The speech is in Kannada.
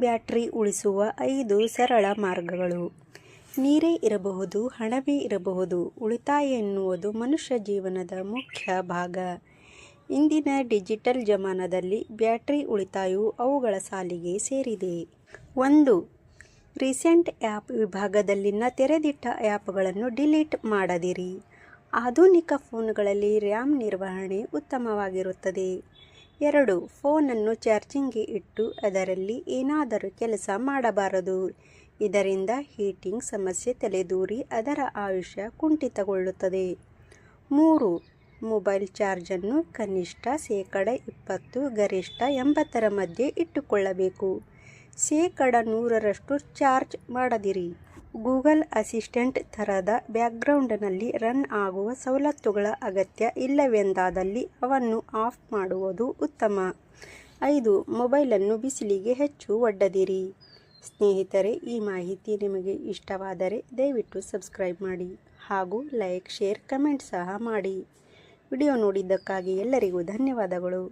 ಬ್ಯಾಟರಿ ಉಳಿಸುವ ಐದು ಸರಳ ಮಾರ್ಗಗಳು. ನೀರೇ ಇರಬಹುದು, ಹಣವೇ ಇರಬಹುದು, ಉಳಿತಾಯ ಎನ್ನುವುದು ಮನುಷ್ಯ ಜೀವನದ ಮುಖ್ಯ ಭಾಗ. ಇಂದಿನ ಡಿಜಿಟಲ್ ಜಮಾನದಲ್ಲಿ ಬ್ಯಾಟ್ರಿ ಉಳಿತಾಯವು ಅವುಗಳ ಸಾಲಿಗೆ ಸೇರಿದೆ. ಒಂದು, ರೀಸೆಂಟ್ ಆ್ಯಪ್ ವಿಭಾಗದಲ್ಲಿನ ತೆರೆದಿಟ್ಟ ಆ್ಯಪ್ಗಳನ್ನು ಡಿಲೀಟ್ ಮಾಡದಿರಿ. ಆಧುನಿಕ ಫೋನ್ಗಳಲ್ಲಿ ರ್ಯಾಮ್ ನಿರ್ವಹಣೆ ಉತ್ತಮವಾಗಿರುತ್ತದೆ. ಎರಡು, ಫೋನನ್ನು ಚಾರ್ಜಿಂಗ್ಗೆ ಇಟ್ಟು ಅದರಲ್ಲಿ ಏನಾದರೂ ಕೆಲಸ ಮಾಡಬಾರದು. ಇದರಿಂದ ಹೀಟಿಂಗ್ ಸಮಸ್ಯೆ ತಲೆದೂರಿ ಅದರ ಆಯುಷ್ಯ ಕುಂಠಿತಗೊಳ್ಳುತ್ತದೆ. ಮೂರು, ಮೊಬೈಲ್ ಚಾರ್ಜನ್ನು ಕನಿಷ್ಠ ಶೇಕಡ ಇಪ್ಪತ್ತು, ಗರಿಷ್ಠ ಎಂಬತ್ತರ ಮಧ್ಯೆ ಇಟ್ಟುಕೊಳ್ಳಬೇಕು. ಶೇಕಡ ನೂರರಷ್ಟು ಚಾರ್ಜ್ ಮಾಡದಿರಿ. ಗೂಗಲ್ ಅಸಿಸ್ಟೆಂಟ್ ಥರದ ಬ್ಯಾಕ್ಗ್ರೌಂಡ್ನಲ್ಲಿ ರನ್ ಆಗುವ ಸವಲತ್ತುಗಳ ಅಗತ್ಯ ಇಲ್ಲವೆಂದಾದಲ್ಲಿ ಅವನ್ನು ಆಫ್ ಮಾಡುವುದು ಉತ್ತಮ. ಐದು, ಮೊಬೈಲನ್ನು ಬಿಸಿಲಿಗೆ ಹೆಚ್ಚು ಒಡ್ಡದಿರಿ. ಸ್ನೇಹಿತರೆ, ಈ ಮಾಹಿತಿ ನಿಮಗೆ ಇಷ್ಟವಾದರೆ ದಯವಿಟ್ಟು ಸಬ್ಸ್ಕ್ರೈಬ್ ಮಾಡಿ ಹಾಗೂ ಲೈಕ್, ಶೇರ್, ಕಮೆಂಟ್ ಸಹ ಮಾಡಿ. ವಿಡಿಯೋ ನೋಡಿದ್ದಕ್ಕಾಗಿ ಎಲ್ಲರಿಗೂ ಧನ್ಯವಾದಗಳು.